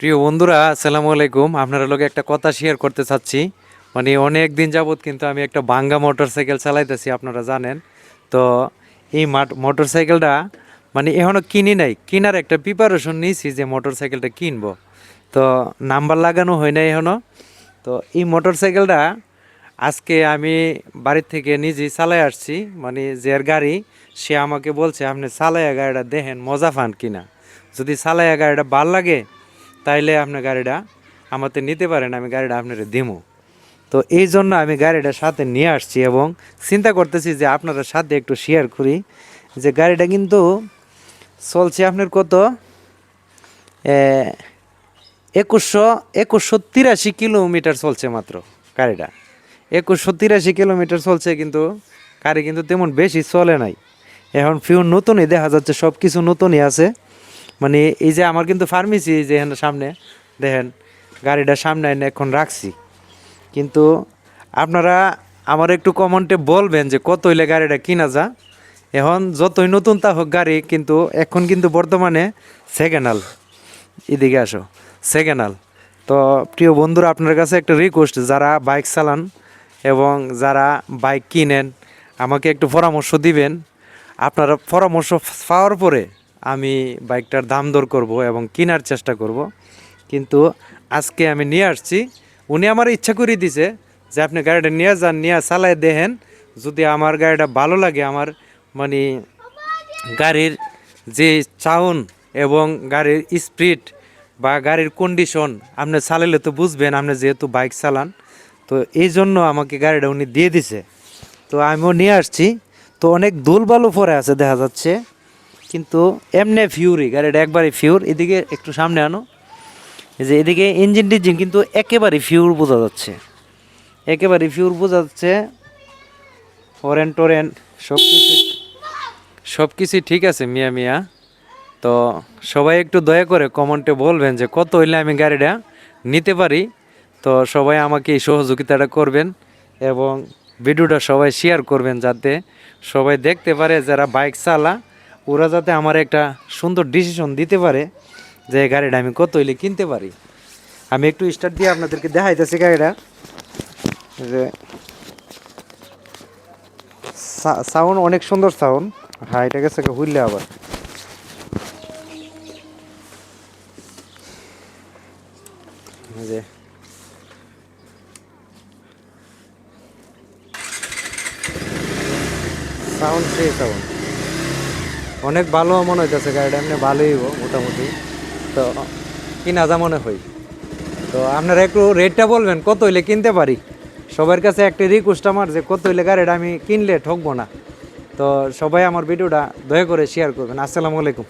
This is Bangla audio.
প্রিয় বন্ধুরা, আসসালামু আলাইকুম। আপনারা লোকে একটা কথা শেয়ার করতে চাচ্ছি। মানে অনেক দিন যাবৎ কিন্তু আমি একটা বাঙ্গা মোটর সাইকেল চালাইতেছি, আপনারা জানেন। তো এই মোটর সাইকেলটা মানে এখনও কিনি নাই। কেনার একটা প্রিপারেশন নিয়েছি যে মোটর সাইকেলটা কিনবো। তো নাম্বার লাগানো হয় নাই এখনও তো এই মোটর সাইকেলটা আজকে আমি বাড়ির থেকে নিজেই চালাই আসছি। মানে যার গাড়ি, সে আমাকে বলছে, আপনি চালাইয়া গাড়িটা দেখেন, মজা পান কিনা? যদি চালাইয়া গাড়িটা ভালো লাগে তাইলে আপনার গাড়িটা আমাতে নিতে পারেন, আমি গাড়িটা আপনার দিমু। তো এই জন্য আমি গাড়িটা সাথে নিয়ে আসছি এবং চিন্তা করতেছি যে আপনারা সাথে একটু শেয়ার করি যে গাড়িটা কিন্তু চলছে আপনার কত? একুশশো একুশশো তিরাশি কিলোমিটার চলছে মাত্র গাড়িটা। একুশশো তিরাশি কিলোমিটার চলছে কিন্তু গাড়ি কিন্তু তেমন বেশি চলে নাই। এখন ফিউ নতুনই দেখা যাচ্ছে সব কিছু নতুনই আছে। মানে এই যে আমার কিন্তু ফার্মেসি যে এখানে সামনে, দেখেন, গাড়িটা সামনে এনে এখন রাখছি। কিন্তু আপনারা আমার একটু কমেন্টে বলবেন যে কত হইলে গাড়িটা কিনা যা। এখন যতই নতুন তা হোক গাড়ি, কিন্তু এখন কিন্তু বর্তমানে সেকেন্ড হাল এদিকে আসো সেকেন্ড হাল তো প্রিয় বন্ধুরা, আপনার কাছে একটা রিকোয়েস্ট যারা বাইক চালান এবং যারা বাইক কিনেন, আমাকে একটু পরামর্শ দিবেন। আপনারা পরামর্শ পাওয়ার পরে আমি বাইকটার দাম দর করব এবং কেনার চেষ্টা করব। কিন্তু আজকে আমি নিয়ে আসছি। উনি আমার ইচ্ছা করে দিছে যে আপনি গাড়িটা নিয়ে যান, নিয়ে চালায় দেখেন। যদি আমার গাড়িটা ভালো লাগে, আমার মানে গাড়ির যে চাউন এবং গাড়ির স্পিড বা গাড়ির কন্ডিশন আপনি চালালে তো বুঝবেন, আপনি যেহেতু বাইক চালান। তো এই জন্য আমাকে গাড়িটা উনি দিয়ে দিছে। তো আমিও নিয়ে আসছি। তো অনেক দুলবালু পরে আছে, দেখা যাচ্ছে। কিন্তু এমনি ফিউরি গাড়িটা একবারে ফিউর এদিকে একটু সামনে আনো। যে এদিকে ইঞ্জিন টিঞ্জিন কিন্তু একেবারে ফিউর বোঝা যাচ্ছে। একেবারে ফিউর বোঝা যাচ্ছে। ওরেন টোরেন সব কিছু সব কিছুই ঠিক আছে, মিয়া মিয়া। তো সবাই একটু দয়া করে কমেন্টে বলবেন যে কত হইলে আমি গাড়িটা নিতে পারি। তো সবাই আমাকে এই সহযোগিতাটা করবেন এবং ভিডিওটা সবাই শেয়ার করবেন যাতে সবাই দেখতে পারে যারা বাইক চালা। ওরা যাতে আমার একটা সুন্দর ডিসিশন দিতে পারে যে গাড়িটা আমি কত হইলে কিনতে পারি। আমি একটু স্টার্ট দিয়ে আপনাদেরকে দেখাইতেছি গাড়িটা। যে সাউন্ড অনেক সুন্দর সাউন্ড হ্যাঁ এটা গেছে হুইলে আবার। যে সাউন্ড সাউন্ড অনেক ভালো মনে হইতেছে গাড়িটা, এমনি ভালোই মোটামুটি। তো কিনা যা মনে হই তো আপনারা একটু রেটটা বলবেন, কত হইলে কিনতে পারি? সবার কাছে একটা রিকোয়েস্ট আমার যে, কত হইলে গাড়িটা আমি কিনলে ঠকবো না। তো সবাই আমার ভিডিওটা দয়া করে শেয়ার করবেন। আসসালামু আলাইকুম।